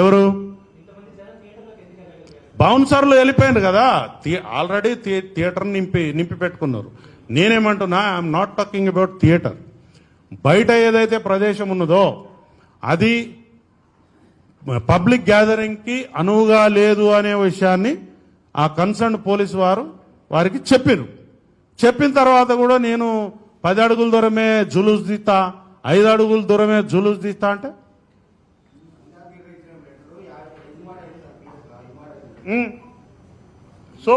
ఎవరు? బౌన్సర్లు వెళ్ళిపోయారు కదా. ఆల్రెడీ థియే థియేటర్ నింపి నింపి పెట్టుకున్నారు. నేనేమంటున్నా I'm not talking about theatre. బయట ఏదైతే ప్రదేశం ఉన్నదో అది పబ్లిక్ గ్యాదరింగ్కి అనువుగా లేదు అనే విషయాన్ని ఆ కన్సర్న్ పోలీస్ వారు వారికి చెప్పారు చెప్పిన తర్వాత కూడా నేను పది అడుగుల దూరమే జులుస్ తీస్తా ఐదు అడుగుల దూరమే జులుస్ తీస్తా అంటే సో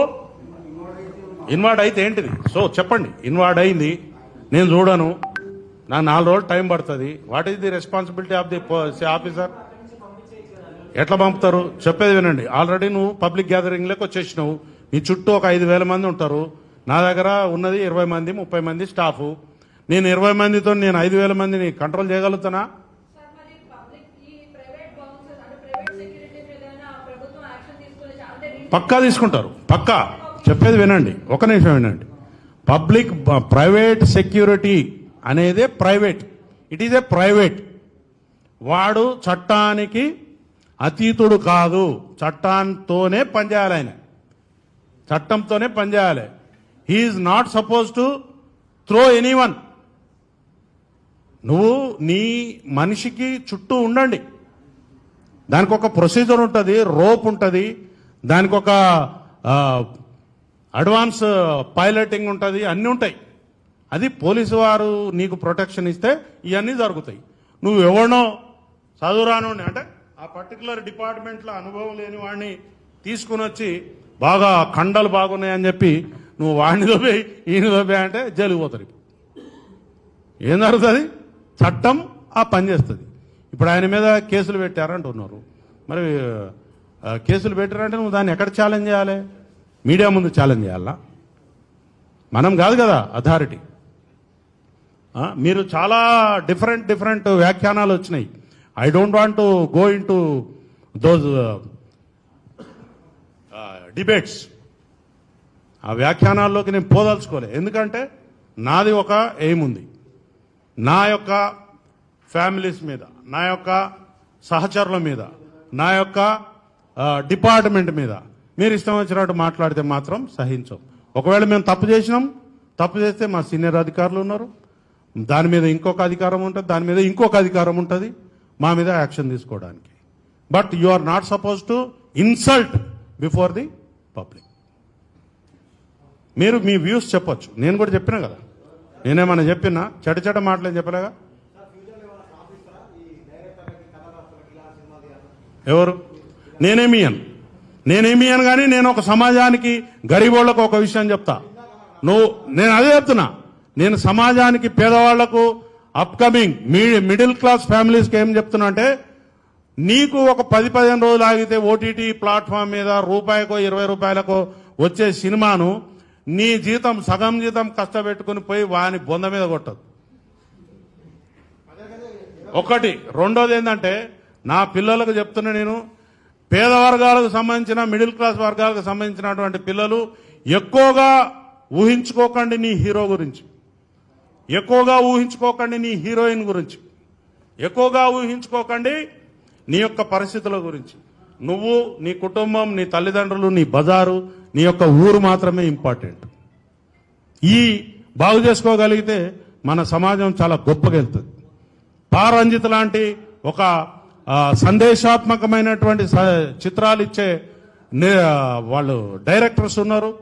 ఇన్వార్డ్ అయితే ఏంటిది? సో చెప్పండి. ఇన్వార్డ్ అయింది నేను చూడను. నాకు నాలుగు రోజులు టైం పడుతుంది. What is the responsibility of the officer ఎట్లా పంపుతారు? చెప్పేది వినండి. ఆల్రెడీ నువ్వు పబ్లిక్ గ్యాదరింగ్లోకి వచ్చేసినావు. నీ చుట్టూ ఒక ఐదు వేల మంది ఉంటారు. నా దగ్గర ఉన్నది ఇరవై మంది ముప్పై మంది స్టాఫ్ నేను ఇరవై మందితో నేను ఐదు వేల మందిని కంట్రోల్ చేయగలుగుతానా సార్ మరి పబ్లిక్ ఈ ప్రైవేట్ బౌన్సర్స్ అంటే ప్రైవేట్ సెక్యూరిటీ మీద ఏమైనా ప్రభుత్వం యాక్షన్ తీసుకునే చా- అంటే రీసెంట్ పక్కా తీసుకుంటారు. పక్కా. చెప్పేది వినండి. ఒక నిమిషం వినండి. పబ్లిక్ ప్రైవేట్ సెక్యూరిటీ అనేదే private. It is a private. వాడు చట్టానికి అతీతుడు కాదు. చట్టాంతోనే పనిచేయాలి ఆయన చట్టంతోనే పనిచేయాలి. He is not suppose to throw anyone నువ్వు నీ మనిషికి చుట్టూ ఉండండి. దానికి ఒక ప్రొసీజర్ ఉంటుంది. రోప్ ఉంటుంది. దానికి ఒక అడ్వాన్స్ పైలటింగ్ ఉంటుంది అన్నీ ఉంటాయి. అది పోలీసు వారు నీకు ప్రొటెక్షన్ ఇస్తే ఇవన్నీ జరుగుతాయి. నువ్వు ఎవరినో చదువురాను అంటే ఆ పర్టికులర్ డిపార్ట్మెంట్లో అనుభవం లేని వాడిని తీసుకుని వచ్చి బాగా కండలు బాగున్నాయని చెప్పి నువ్వు వాడిని దొబ్బే ఈయన దొబ్బే అంటే జైలుకు పోతారు ఏం జరుగుతుంది? చట్టం ఆ పని చేస్తుంది. ఇప్పుడు ఆయన మీద కేసులు పెట్టారంటున్నారు. మరి కేసులు పెట్టారంటే నువ్వు దాన్ని ఎక్కడ ఛాలెంజ్ చేయాలి? మీడియా ముందు ఛాలెంజ్ చేయాలా? మనం కాదు కదా అథారిటీ మీరు చాలా డిఫరెంట్ డిఫరెంట్ వ్యాఖ్యానాలు వచ్చినాయి. I don't want to go into those debates ఆ వ్యాఖ్యానాల్లోకి నేను పోదలుచుకోలే. ఎందుకంటే నాది ఒక ఎయిమ్ ఉంది. నా యొక్క ఫ్యామిలీస్ మీద నా యొక్క సహచరుల మీద నా యొక్క డిపార్ట్మెంట్ మీద. మీరు ఇష్టం వచ్చినట్టు మాట్లాడితే మాత్రం సహించం. ఒకవేళ మేము తప్పు చేసినాం తప్పు చేస్తే మా సీనియర్ అధికారులు ఉన్నారు. దాని మీద ఇంకొక అధికారం ఉంటుంది దాని మీద ఇంకొక అధికారం ఉంటుంది మా మీద యాక్షన్ తీసుకోవడానికి. But you are not suppose to insult before the public. మీరు మీ వ్యూస్ చెప్పొచ్చు. నేను కూడా చెప్పినా కదా. నేనేమన్నా చెప్పినా చెడ చెడ మాటలేం చెప్పలేగా? ఎవరు? నేనేమియను? నేనేమియను కానీ నేను ఒక సమాజానికి గరీబోళ్ళకు ఒక విషయం చెప్తా. నువ్వు నేను అదే చెప్తున్నా. నేను సమాజానికి పేదవాళ్ళకు అప్కమింగ్ మిడిల్ క్లాస్ ఫ్యామిలీస్కి ఏం చెప్తున్నా అంటే నీకు ఒక పది పదిహేను రోజులు ఆగితే ఓటీటీ ప్లాట్ఫామ్ మీద రూపాయికో ఇరవై రూపాయలకో వచ్చే సినిమాను నీ జీతం సగం జీతం కష్టపెట్టుకుని పోయి వాని బొంద మీద కొట్టదు ఒకటి. రెండోది ఏంటంటే నా పిల్లలకు చెప్తున్నా నేను పేద వర్గాలకు సంబంధించిన మిడిల్ క్లాస్ వర్గాలకు సంబంధించినటువంటి పిల్లలు ఎక్కువగా ఊహించుకోకండి నీ హీరో గురించి. ఎక్కువగా ఊహించుకోకండి నీ హీరోయిన్ గురించి. ఎక్కువగా ఊహించుకోకండి నీ యొక్క పరిస్థితుల గురించి. నువ్వు నీ కుటుంబం నీ తల్లిదండ్రులు నీ బజారు నీ యొక్క ఊరు మాత్రమే ఇంపార్టెంట్. ఈ బాగు చేసుకోగలిగితే మన సమాజం చాలా గొప్పగా వెళ్తుంది. పారంజిత్ లాంటి ఒక సందేశాత్మకమైనటువంటి చిత్రాలు ఇచ్చే నే- వాళ్ళు డైరెక్టర్స్ ఉన్నారు.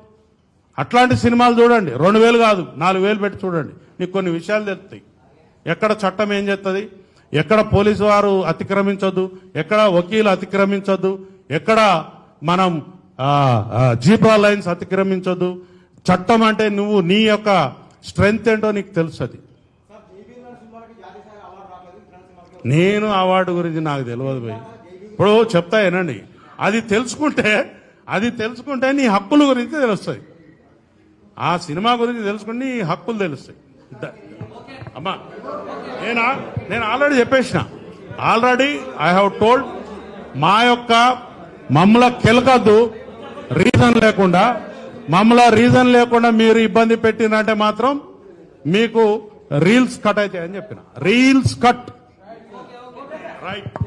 అట్లాంటి సినిమాలు చూడండి. రెండు వేలు కాదు నాలుగు వేలు పెట్టి చూడండి. నీకు కొన్ని విషయాలు తెలుస్తాయి. ఎక్కడ చట్టం ఏం చేస్తుంది ఎక్కడ పోలీసు వారు అతిక్రమించొద్దు? ఎక్కడ వకీలు అతిక్రమించొద్దు? ఎక్కడ మనం ఆ, జీబ్రా లైన్స్ అతిక్రమించొద్దు? చట్టం అంటే నువ్వు నీ యొక్క స్ట్రెంగ్త్ ఏంటో నీకు తెలుస్తుంది. నేను అవార్డు గురించి నాకు తెలియదు భయ్. ఇప్పుడు చెప్తా ఏనండి అది తెలుసుకుంటే అది తెలుసుకుంటే నీ హక్కుల గురించి తెలుస్తుంది ఆ సినిమా గురించి తెలుసుకుని నీ హక్కులు తెలుస్తాయి. అమ్మా నేను నేను ఆల్రెడీ చెప్పేసిన. ఆల్రెడీ ఐ హావ్ టోల్డ్ మా యొక్క మమ్మల కెలకద్దు రీజన్ లేకుండా మమ్మల రీజన్ లేకుండా మీరు ఇబ్బంది పెట్టినంటే మాత్రం మీకు రీల్స్ కట్ అవుతాయని చెప్పిన. Reels cut right